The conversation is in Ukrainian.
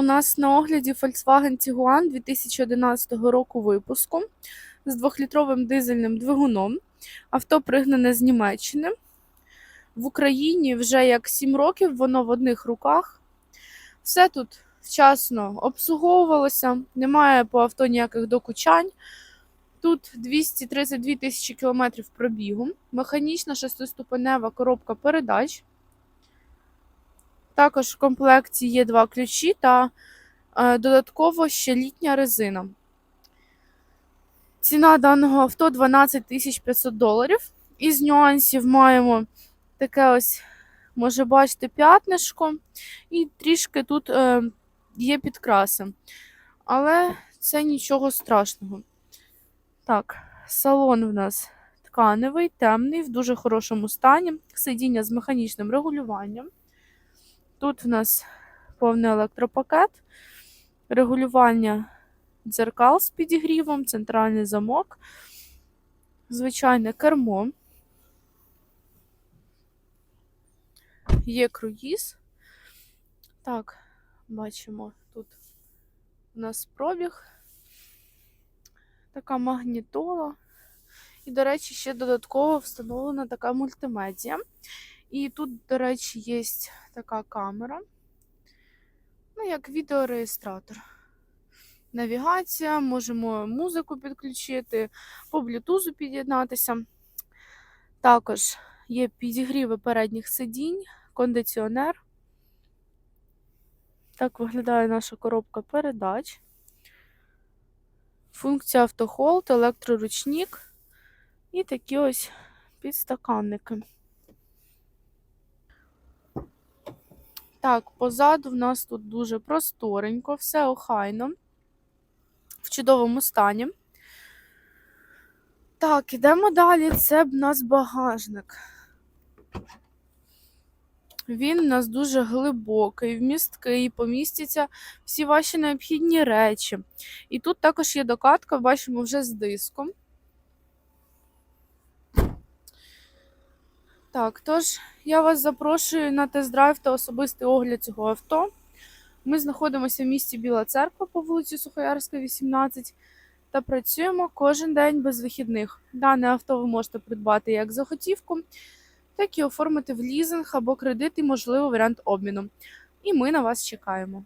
У нас на огляді Volkswagen Tiguan 2011 року випуску з 2-літровим дизельним двигуном. Авто пригнане з Німеччини. В Україні вже як 7 років, воно в одних руках. Все тут вчасно обслуговувалося, немає по авто ніяких докучань. Тут 232 тисячі кілометрів пробігу, механічна шестиступенева коробка передач. Також в комплекті є два ключі та е, додатково ще літня резина. Ціна даного авто 12 500 доларів. Із нюансів маємо таке ось, може бачити, п'ятнишко, і трішки тут е, є підкраси. Але це нічого страшного. Так, салон в нас тканевий, темний, в дуже хорошому стані. Сидіння з механічним регулюванням. Тут в нас повний електропакет, регулювання дзеркал з підігрівом, центральний замок, звичайне кермо. Є круїз. Так, бачимо, тут у нас пробіг, така магнітола. І, до речі, ще додатково встановлена така мультимедіа. І тут, до речі, є така камера, ну, як відеореєстратор. Навігація, можемо музику підключити, по блютузу під'єднатися. Також є підігріви передніх сидінь, кондиціонер. Так виглядає наша коробка передач. Функція автохолд, електроручник і такі ось підстаканники. Так, позаду в нас тут дуже просторенько, все охайно, в чудовому стані. Так, ідемо далі. Це в нас багажник. Він у нас дуже глибокий, вмісткий, помістяться всі ваші необхідні речі. І тут також є докатка, бачимо вже з диском. Так, тож я вас запрошую на тест-драйв та особистий огляд цього авто. Ми знаходимося в місті Біла Церква по вулиці Сухоярська, 18 та працюємо кожен день без вихідних. Дане авто ви можете придбати як за готівку, так і оформити в лізинг або кредит і, можливо, варіант обміну. І ми на вас чекаємо.